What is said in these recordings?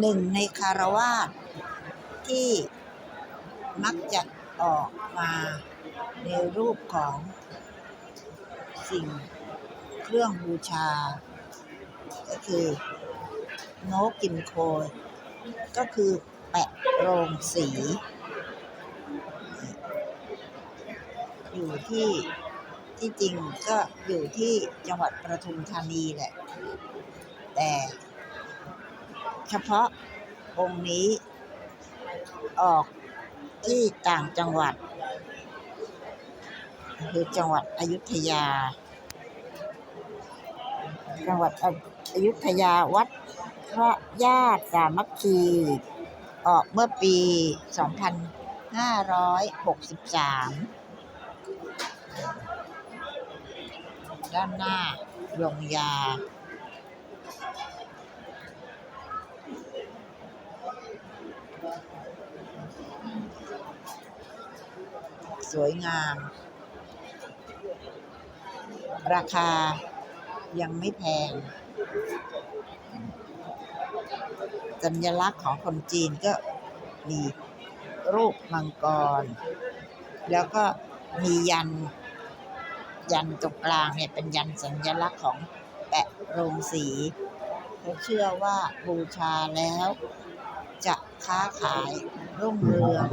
หนึ่งในคารวาสที่มักจะออกมาในรูปของสิ่งเครื่องบูชา ก็คือโนกกิมโคยก็คือแปะโรงสี อยู่ที่ที่จริงก็อยู่ที่จังหวัดประทุมธานีแหละ แต่ เฉพาะองค์นี้ ออกที่ต่างจังหวัด คือจังหวัดอยุธยา จังหวัดอยุธยาวัดพระญาติสามัคคี ออกเมื่อปี 2563 ด้านหน้าลงยา สวยงาม ราคายังไม่แพง สัญลักษณ์ของคนจีนก็มีรูปมังกร แล้วก็มียัน ยันตรงกลางเนี่ยเป็นยันสัญลักษณ์ของแปะโรงสีเขาเชื่อว่าบูชาแล้วจะค้าขาย รุ่งเรือง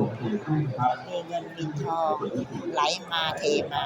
มีเงินมีทองไหลมาเทมา